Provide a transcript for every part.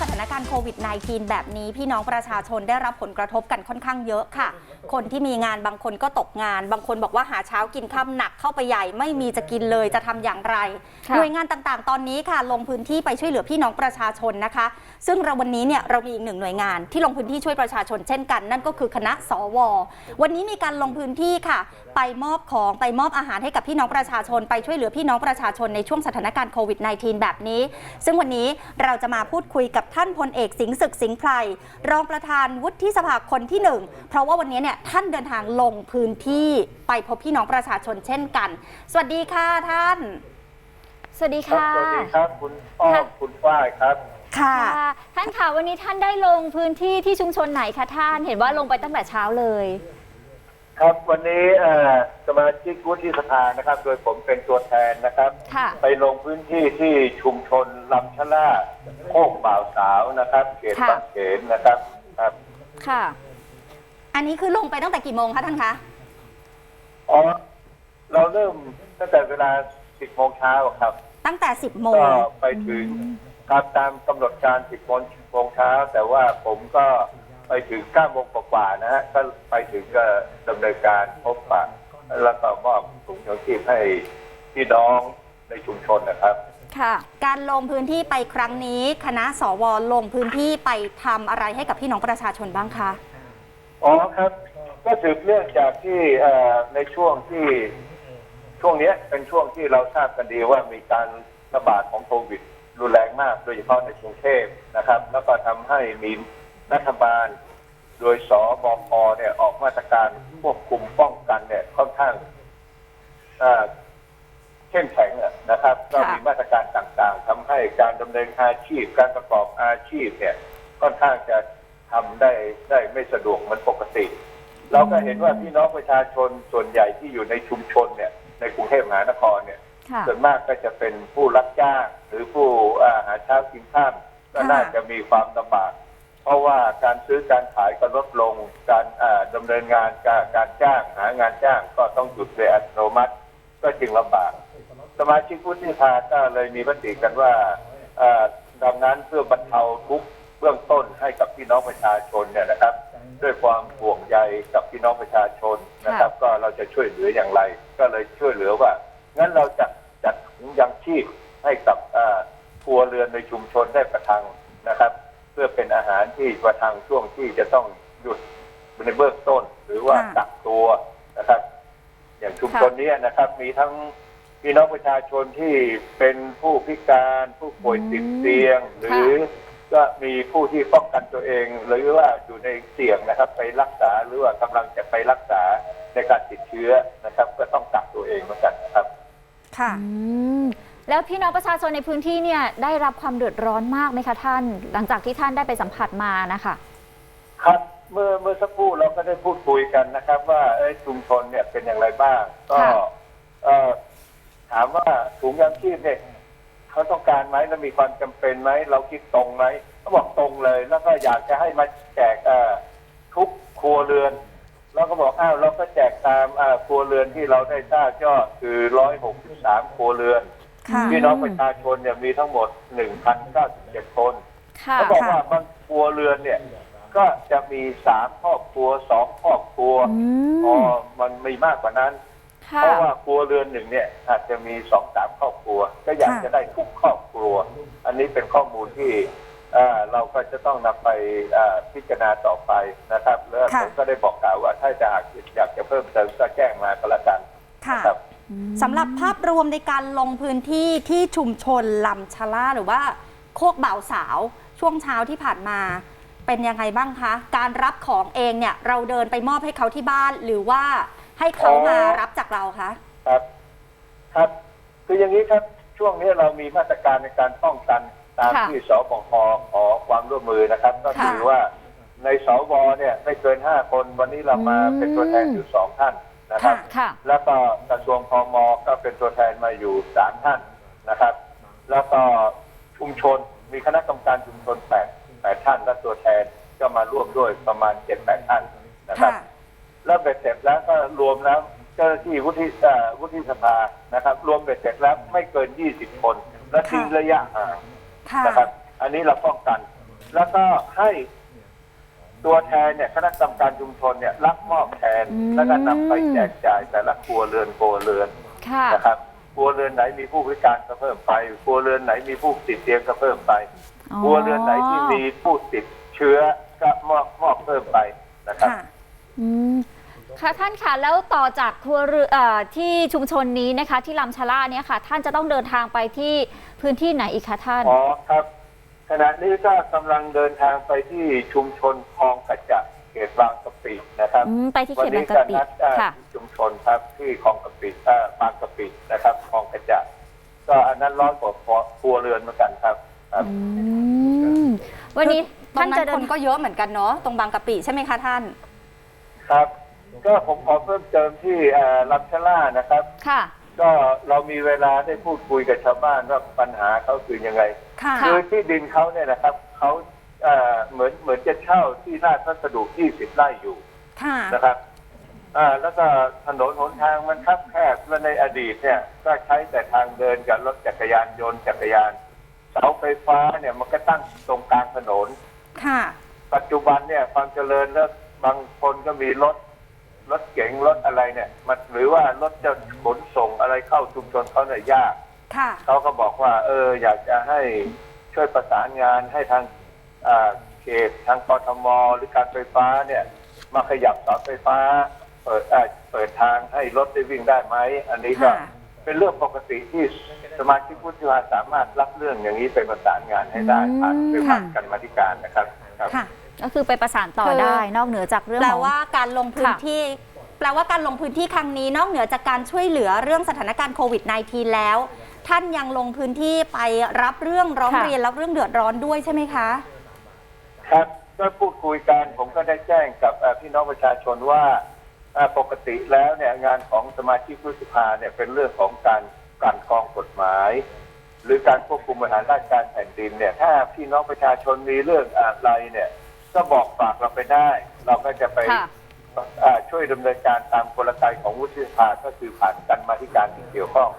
สถานการณ์โควิด -19 แบบนี้พี่น้องประชาชนได้รับผลกระทบกันค่อนข้างเยอะค่ะ คนที่มีงานบางคนก็ตกงาน บางคนบอกว่าหาเช้ากินค่ำหนักเข้าไปใหญ่ไม่มีจะกินเลยจะทำอย่างไรค่ะหน่วยงานต่างๆ ตอนนี้ค่ะ ลงพื้นที่ไปช่วยเหลือพี่น้องประชาชนนะคะ ซึ่งเราวันนี้เนี่ยเรามีอีกหนึ่งหน่วยงานที่ลงพื้นที่ช่วยประชาชนเช่นกัน นั่นก็คือคณะสว วันนี้มีการลงพื้นที่ค่ะ ไปมอบของไปมอบอาหารให้กับพี่น้องประชาชน ไปช่วยเหลือพี่น้องประชาชนในช่วงสถานการณ์โควิด -19 แบบนี้ ซึ่งวันนี้เราจะมาพูดคุยกับท่านพลเอกสิงห์ศึกสิงห์ไพรรองประธานวุฒิสภาคนที่หนึ่งเพราะว่าวันนี้เนี่ยท่านเดินทางลงพื้นที่ไปพบพี่น้องประชาชนเช่นกัน สวัสดีค่ะท่าน สวัสดีครับค่ะ สวัสดีครับคุณอ้อมค่ะคุณฝ้ายครับ ค่ะ ค่ะท่านค่ะวันนี้ท่านได้ลงพื้นที่ที่ชุมชนไหนคะท่านเห็นว่าลงไปตั้งแต่เช้าเลย ครับวันนี้เอ่อสมาชิกวุฒิสภานะครับ โดยผมเป็นตัวแทนนะครับ ค่ะ ไปลงพื้นที่ที่ชุมชนลำชะล่าโคกบ่าวสาวนะครับ เขตค่ะ บางเขนนะครับครับค่ะ อันนี้คือลงไปตั้งแต่กี่โมงคะท่านคะ อ๋อเราเริ่มตั้งแต่เวลา 10โมงเช้าครับ ตั้งแต่ 10 โมก็งไปถึงครับตามกำหนดการ 10โมงโมงเช้า แต่ว่าผมก็ ไปถึง9โมงกว่าๆนะฮะก็ไปถึงก็ดำเนินการพบปะแล้วก็มอบถุงยางชีพให้พี่น้องในชุมชนนะครับ ค่ะ การลงพื้นที่ไปครั้งนี้ คณะสวลงพื้นที่ไปทำอะไรให้กับพี่น้องประชาชนบ้างคะ อ๋อครับ ก็สืบเนื่องจากที่เอ่อในช่วงที่ช่วงเนี้ยเป็นช่วงที่เราทราบกันดีว่ามีการระบาดของโควิดรุนแรงมาก โดยเฉพาะในกรุงเทพนะครับ แล้วก็ทำให้มี รัฐบาล โดยสบคเนี่ยออกมาตรการควบคุมป้องกันเนี่ยค่อนข้างเอ่อเข้มแข็งอะนะครับ ก็มีมาตรการต่างๆทำให้การดำเนินอาชีพ การประกอบอาชีพเนี่ยค่อนข้างจะทำได้ได้ไม่สะดวกเหมือนปกติ เราก็เห็นว่าพี่น้องประชาชนส่วนใหญ่ที่อยู่ในชุมชนเนี่ย ในกรุงเทพมหานครเนี่ยค่ะส่วนมากก็จะเป็นผู้รับจ้างหรือผู้อ่าหาเช้ากินข้ามก็ค่ะน่าจะมีความลำบาก เพราะว่าการซื้อการขายก็ลดลง การอ่าดำเนินงานการการจ้างหางานจ้างก็ต้องหยุดโดยอัตโนมัติ ก็จึงลำบาก สมาชิกวุฒิสภาก็เลยมีมติกันว่าอ่าดังนั้นเพื่อบรรเทาทุกข์เบื้องต้นให้กับพี่น้องประชาชนเนี่ยนะครับ ด้วยความห่วงใยกับพี่น้องประชาชนนะครับ ก็เราจะช่วยเหลืออย่างไร ก็เลยช่วยเหลือว่างั้นเราจะจัดถุงยังชีพให้กับอ่าครัวเรือนในชุมชนได้ประทังนะครับเพื่อเป็นอาหารที่ประทังช่วงที่จะต้องหยุดในเบื้องต้น หรือว่าค่ะกักตัวนะครับ อย่างชุมชนเนี้นะครับ มีทั้งพี่น้องประชาชนที่เป็นผู้พิการผู้ป่วยติดเตียง หรือก็มีผู้ที่ป้องกันตัวเอง หรือว่าอยู่ในเสี่ยงนะครับ ไปรักษาหรือว่ากำลังจะไปรักษาในการติดเชื้อนะครับ ก็ต้องกักตัวเองเหมือนกันนะครับ ค่ะ อืม แล้วพี่น้องประชาชนในพื้นที่เนี่ยได้รับความเดือดร้อนมากไหมคะท่าน หลังจากที่ท่านได้ไปสัมผัสมานะคะครับเมื่อเมื่อสักครู่เราก็ได้พูดคุยกันนะครับ ว่าเอ้ยชุมชนเนี่ยเป็นอย่างไรบ้าง ก็ค่ะเอ่อถามว่าถุงยางชีพเนี่ยเขาต้องการไหมและมีความจำเป็นไหมเราคิดตรงไหมเขาบอกตรงเลย แล้วก็อยากจะให้มาแจกเอ่อทุกครัวเรือนเราก็บอกอ้าวเราก็แจกตามอ่าครัวเรือนที่เราได้ทราบยอดคือร้อยหกสิบสามครัวเรือน ค่ะ พี่น้องประชาชนเนี่ยมีทั้งหมดหนึ่งพันเก้าสิบเจ็ดคนค่ะเขาบอกค่ะ ว่าบางครัวเรือนเนี่ย ก็จะมีสามครอบครัวสองครอบครัวอืม อ๋อมันมีมากกว่านั้น ค่ะ เพราะว่าครัวเรือนหนึ่งเนี่ยอาจจะมีสองสามครอบครัว ก็อยากค่ะ จะได้ทุกครอบครัว อันนี้เป็นข้อมูลที่อ่าเราก็จะต้องนำไปอ่าพิจารณาต่อไปนะครับแล้วผมก็ได้บอก สำหรับภาพรวมในการลงพื้นที่ที่ชุมชนลำชะล่าหรือว่าโคกบ่าวสาวช่วงเช้าที่ผ่านมาเป็นยังไงบ้างคะ การรับของเองเนี่ยเราเดินไปมอบให้เขาที่บ้านหรือว่าให้เขามารับจากเราคะครับครับ คืออย่างนี้ครับช่วงนี้เรามีมาตรการในการป้องกันตามค่ะที่สบคขอความร่วมมือนะครับ ก็คือค่ะว่าในสวเนี่ยไม่เกินห้าคนวันนี้เรามาอืมเป็นตัวแทนอยู่สองท่าน นะครับค่ะค่ะ แล้วก็กระทรวงพมก็เป็นตัวแทนมาอยู่สามท่านนะครับ แล้วก็ชุมชนมีคณะกรรมการชุมชนแปดแปดท่านและตัวแทนก็มาร่วมด้วยประมาณเจ็ดแปดท่านนะครับค่ะแล้วเบ็ดเสร็จแล้วก็รวมแล้วเจ้าหน้าที่วุฒิเอ่อวุฒิสภานะครับ รวมเบ็ดเสร็จแล้วไม่เกิน20คน และทิ้งค่ะระยะห่างค่ะ นะครับ อันนี้เราป้องกัน แล้วก็ให้ ตัวแทนเนี่ยคณะกรรมการชุมชนเนี่ยรับมอบแทน อืม แล้วก็นำไปแจกจ่ายแต่ละครัวเรือนครัวเรือนค่ะ นะครับครัวเรือนไหนมีผู้พิการก็เพิ่มไปครัวเรือนไหนมีผู้ติดเตียงก็เพิ่มไปครัวเรือนไหนที่มีผู้ติดเชื้อก็มอบมอบเพิ่มไปนะครับ ค่ะ อืมค่ะท่านคะแล้วต่อจากครัวเรือเอ่อที่ชุมชนนี้นะคะ ที่ลำชะล่าเนี่ยค่ะ ท่านจะต้องเดินทางไปที่พื้นที่ไหนอีกคะท่าน อ๋อครับ ขณะนี้ก็กำลังเดินทางไปที่ชุมชนคลองกระจะเขตบางกะปินะครับอืมไปที่เขวัตบางนี้กะก็ปินัดเอ่อค่ะ ที่ชุมชนครับที่คลองกะปิเอ่อบางกะปินะครับคลองกระจะก็อันนั้นร้อยกว่าครัวเรือนเหมือนกันครับครับ อืม วันนี้ตรท่านงนั้จะนเดิคนนก็เยอะเหมือนกันเนาะตรงบางกะปิใช่ไหมคะท่าน ครับ ก็ผมขอเพิ่มเติมที่เอ่อลำชะล่านะครับ ค่ะ ก็เรามีเวลาได้พูดคุยกับชาวบ้านว่าปัญหาเขาคือยังไง ค่ะคือที่ดินเขาเนี่ยนะครับเขาเอ่อเหมือนเหมือนจะเช่าที่ราชพัสดุ20ไร่อยู่ค่ะ นะครับอ่าแล้วก็ถนนหนทางมันคับแคบและในอดีตเนี่ย ก็ใช้แต่ทางเดินกับรถจักรยานยนต์จักรยาน เสาไฟฟ้าเนี่ยมันก็ตั้งตรงกลางถนน ค่ะ ปัจจุบันเนี่ยความเจริญแล้วบางคนก็มีรถรถเก๋งรถอะไรเนี่ย มันหรือว่ารถจะขนส่งอะไรเข้าชุมชนเขาเนี่ยยาก ค่ะเขาก็บอกว่า เออ อยากจะให้ช่วยประสานงานให้ทางอ่าเขตทางกทมหรือการไฟฟ้าเนี่ย มาขยับเสาไฟฟ้า เปิดอ่าเปิดทางให้รถได้วิ่งได้ไหมอันนี้ก็ค่ะเป็นเรื่องปกติที่สมาชิกวุฒิสภาสามารถรับเรื่องอย่างนี้ไปประสานงานให้ได้ผ่านไปผ่านกันมาธิการนะครับครับค่ะก็คือไปประสานต่อคือได้นอกเหนือจากเรื่องแปลของว่าการลงพื้นค่ะที่ แปลว่าการลงพื้นที่ครั้งนี้นอกเหนือจากการช่วยเหลือเรื่องสถานการณ์โควิด -19 แล้ว ท่านยังลงพื้นที่ไปรับเรื่องร้องค่ะเรียนรับเรื่องเดือดร้อนด้วยใช่ไหมคะ ครับก็พูดคุยกันผมก็ได้แจ้งกับเอ่อพี่น้องประชาชนว่าเอ่อปกติแล้วเนี่ยงานของสมาชิกวุฒิสภาเนี่ยเป็นเรื่องของการกลั่นกรองกฎหมาย หรือการควบคุมบริหารราชการแผ่นดินเนี่ยถ้าพี่น้องประชาชนมีเรื่องอะไรเนี่ย ก็บอกฝากเราไปได้ เราก็จะไปค่ะ เอ่อช่วยดำเนินการตามกลไกของวุฒิสภาก็คือผ่านกันมาธิการที่เกี่ยวข้อง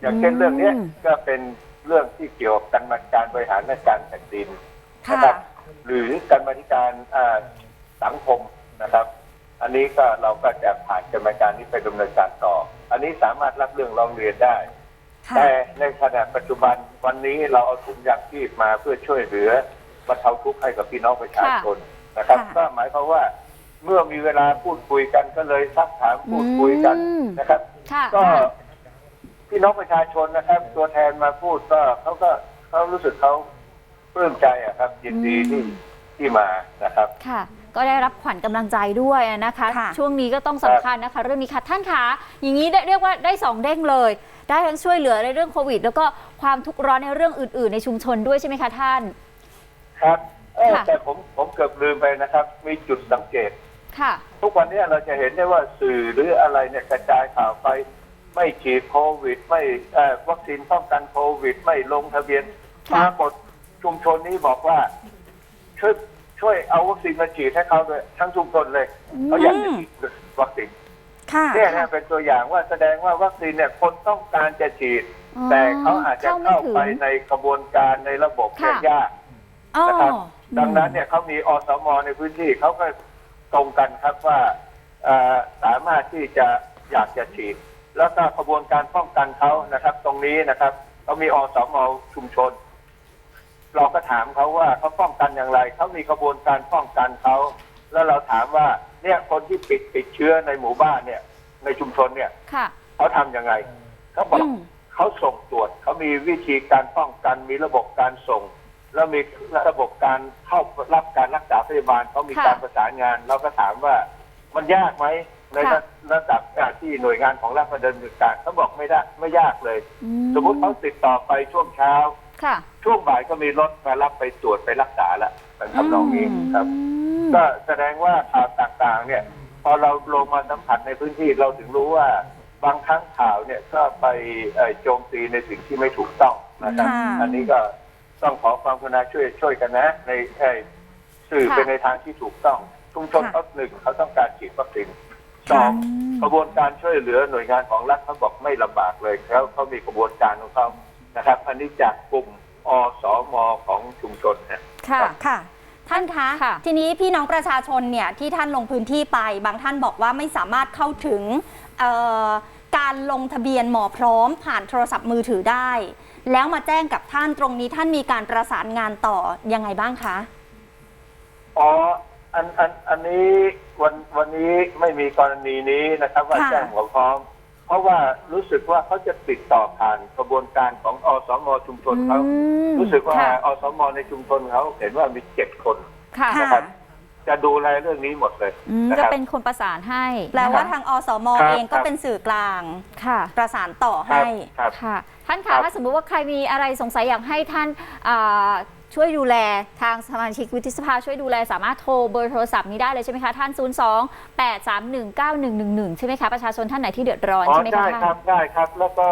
อย่างเช่นเรื่องเนี้ยอืมก็เป็นเรื่องที่เกี่ยวกับการมาการบริหารราชการแผ่นดินค่ะนะครับ หรือการมาธิการอ่าสังคมนะครับ อันนี้ก็เราก็จะผ่านกรรมการนี้ไปดำเนินการต่อ อันนี้สามารถรับเรื่องร้องเรียนได้ค่ะแต่ในขณะปัจจุบันวันนี้เราเอาถุงยางชีพมาเพื่อช่วยเหลือบรรเทาทุกข์ให้กับพี่น้องประชาชนนะครับค่ะก็หมายความว่าเมื่อมีเวลาพูดคุยกันก็เลยซักถามพูดคุยกันอืมนะครับค่ะก็ พี่น้องประชาชนนะครับ ตัวแทนมาพูดก็เขาก็เขารู้สึกเขาปลื้มใจอะครับ ยินดีที่ที่มานะครับ ค่ะ ก็ได้รับขวัญกำลังใจด้วยนะคะ ค่ะ ช่วงนี้ก็ต้องสำคัญนะคะ เรื่องนี้ค่ะท่านคะอย่างนี้ได้เรียกว่าได้สองเด้งเลย ได้ทั้งช่วยเหลือในเรื่องโควิด แล้วก็ความทุกข์ร้อนในเรื่องอื่น ๆ ในชุมชนด้วยใช่ไหมคะท่าน ครับเออค่ะ แต่ผมผมเกือบลืมไปนะครับ มีจุดสังเกต ค่ะ ทุกวันนี้เราจะเห็นได้ว่าสื่อหรืออะไรเนี่ยกระจายข่าวไป ไม่ฉีดโควิด ไม่เอ่อวัคซีนป้องกันโควิด ไม่ลงทะเบียนปค่ะรากฏชุมชนนี้บอกว่า ช่วยช่วยเอาวัคซีนมาฉีดให้เขาด้วยทั้งชุมชนเลยเขาอยากจะฉีดวัคซีนค่ะเนี่ยนะเป็นตัวอย่างว่าแสดงว่าวัคซีนเนี่ยคนต้องการจะฉีดอ๋อแต่เขาอาจจะเข้าไม่เข้าถึงไปในกระบวนการในระบบเนี่ยค่ะยากอ๋อนะครับดังนั้นเนี่ยเขามีอสมในพื้นที่เขาก็ตรงกันครับว่าเอ่อสามารถที่จะอยากจะฉีด แล้วก็กระบวนการป้องกันเขานะครับ ตรงนี้นะครับเขามีอสมชุมชน เราก็ถามเขาว่าเขาป้องกันอย่างไรเขามีกระบวนการป้องกันเขาแล้วเราถามว่าเนี่ยคนที่ติดติดเชื้อในหมู่บ้านเนี่ย ในชุมชนเนี่ยค่ะ เขาทำยังไงเขาบอกอืม เขาส่งตรวจเขามีวิธีการป้องกันมีระบบการส่ง แล้วมีระบบการเข้ารับการรักษาพยาบาลเขามีค่ะ การประสานงาน เราก็ถามว่ามันยากไหม ในค่ะ ระดับการที่หน่วยงานของรัฐดำเนินการเขาบอกไม่ได้ไม่ยากเลย อืสมมติเขาติดต่อไปช่วงเช้า ค่ะช่วงบ่ายก็มีรถมารับไปตรวจไปรักษาแล้วเป็นทำนองนี้อืมครับ อืมก็แสดงว่าข่าวต่างๆ เนี่ย พอเราลงมาสัมผัสในพื้นที่เราถึงรู้ว่าบางครั้งข่าวเนี่ยก็ไปเอ่อโจมตีในสิ่งที่ไม่ถูกต้องนะครับ ค่ะอันนี้ก็ต้องขอความกรุณาช่วยช่วยกันนะ ในเอ่อสื่อค่ะ เป็นในทางที่ถูกต้องชุมชนค่ะเขาหนึ่งเขาต้องการฉีดวัคซีน สองกระบวนการช่วยเหลือหน่วยงานของรัฐเขาบอกไม่ลำบากเลยเขาเขามีกระบวนการของเขานะครับ อันนี้จากกลุ่มอสมของชุมชนฮะค่ะค่ะ ท่านคะค่ะ ทีนี้พี่น้องประชาชนเนี่ยที่ท่านลงพื้นที่ไป บางท่านบอกว่าไม่สามารถเข้าถึงเอ่อการลงทะเบียนหมอพร้อมผ่านโทรศัพท์มือถือได้ แล้วมาแจ้งกับท่านตรงนี้ท่านมีการประสานงานต่อยังไงบ้างคะ อ๋อ อันอันอันนี้วันวันนี้ไม่มีกรณีนี้นะครับ ว่าค่ะ แจ้งหมอพร้อม เพราะว่ารู้สึกว่าเขาจะติดต่อผ่านกระบวนการของอสมชุมชนเขาอืมรู้สึกว่าค่ะอสมในชุมชนเขาเห็นว่ามีเจ็ดคน ค่ะนะครับจะดูแลเรื่องนี้หมดเลยอืมนะจะครับ เป็นคนประสานให้แปลว่านะคะทางอสมครับเองก็ครับ เป็นสื่อกลาง ค่ะ ประสานต่อครัให้บครับ ค่ะ ท่านครัคะบ ถ้าสมมุติว่าใครมีอะไรสงสัยอยากให้ท่านอ่า ช่วยดูแลทางสมาชิกวุฒิสภาช่วยดูแลสามารถโทรเบอร์โทรศัพท์นี้ได้เลยใช่ไหมคะท่าน 0 2 8 3 1 9 1 1 1 ใช่ไหมคะ ประชาชนท่านไหนที่เดือดร้อน อ๋อใช่ไหมได้คะคท่ารันบได้ครับ แล้วก็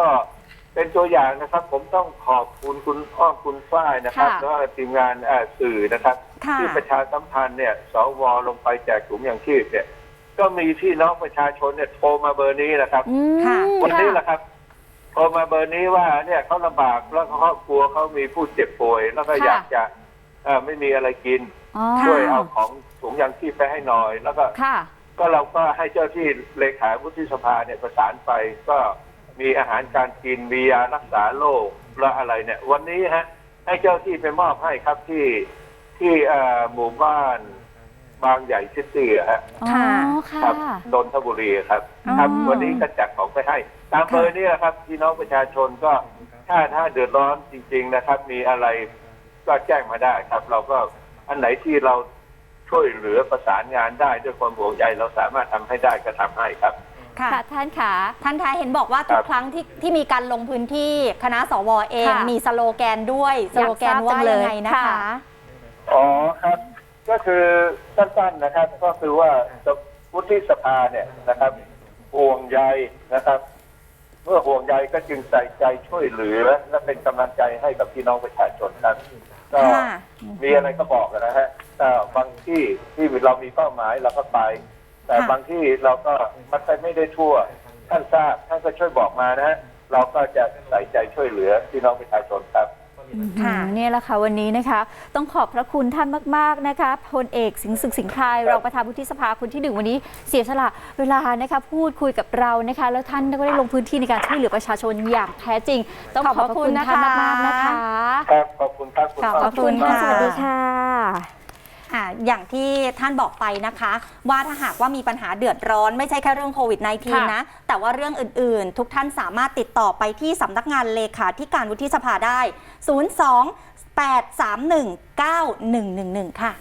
เป็นตัวอย่างนะครับ ผมต้องขอบคุณคุณอ้อมคุณฝ้ายนะครับค่ะแล้วก็ทีมงานเอ่อสื่อนะครับ ค่ะ ที่ประชาสัมพันธ์เนี่ย สวลงไปแจกถุงยางชีพเนี่ย ก็มีพี่น้องประชาชนเนี่ยโทรมาเบอร์นี้นะครับ อืมค่ะ วันนี้แหค่ะละครับ โทรมาเบอร์นี้ว่าเนี่ยเขาลำบากแล้วเขาครอบครัวเขามีผู้เจ็บป่วย แล้วก็ค่ะ อยากจะเอ่อไม่มีอะไรกินอ๋อช่วยเอาของถุงยางชีพไปให้หน่อย แล้วก็ค่ะ ก็เราก็ให้เจ้าที่เลขาวุฒิสภาเนี่ยประสานไป ก็มีอาหารการกินมียารักษาโรคและอะไรเนี่ย วันนี้ฮะให้เจ้าที่ไปมอบให้ครับที่ที่เอ่อหมู่บ้าน บางใหญ่ซิตี้อะฮะอ๋อค่ะ ค่ะ ครับนนทบุรีครับ อ๋อ ครับวันนี้ก็จัดของไปให้ ตามเบอร์นี้นะครับพี่น้องประชาชนก็ถ้าถ้าเดือดร้อนจริง ๆนะครับ มีอะไรก็แจ้งมาได้ครับ เราก็อันไหนที่เราช่วยเหลือประสานงานได้ด้วยความห่วงใยเราสามารถทำให้ได้ก็ทำให้ครับ ค่ะ ค่ะท่านขา ท่านคะเห็นบอกว่าทุครักบครั้งที่ที่มีการลงพื้นที่คณะสวเอง ค่ะ มีสโลแกนด้วย สโลแกนว่ายังไงนะคะค่ะอ๋อครับ ก็คือสั้นๆนะครับ ก็คือว่าวุฒิสภาเนี่ยนะครับ ห่วงใยนะครับ เมื่อห่วงใยก็จึงใส่ใจช่วยเหลือ และเป็นกำลังใจให้กับพี่น้องประชาชนครับก็ค่ะมีอะไรก็บอกกันนะฮะแต่บางที่ที่เรามีเป้าหมายเราก็ไป แต่ค่ะบางที่เราก็มันไปไม่ได้ทั่ว ท่านทราบท่านก็ช่วยบอกมานะฮะเราก็จะใส่ใจช่วยเหลือพี่น้องประชาชนครับ ค่ะอืมเนี่ยแหละค่ะวันนี้นะคะ ต้องขอบพระคุณท่านมาก ๆนะคะพลเอกสิงห์ศึกสิงห์พรายรองประธานวุฒิสภาคนที่หนึ่งวันนี้เสียสละเวลานะคะพูดคุยกับเรานะคะ แล้วท่านก็ได้ลงพื้นที่ในการช่วยเหลือประชาชนอย่างแท้จริง ต้องขอบพระคุณท่านมากๆนะคะ ครับขอบคุณครับคุณขอบคุณมากค่ะสวัสดีค่ะ อ่าอย่างที่ท่านบอกไปนะคะ ว่าถ้าหากว่ามีปัญหาเดือดร้อนไม่ใช่แค่เรื่องโควิด -19 ค่ะนะแต่ว่าเรื่องอื่นๆ ทุกท่านสามารถติดต่อไปที่สำนักงานเลขาธิการวุฒิสภาได้ 02 831 9111 ค่ะ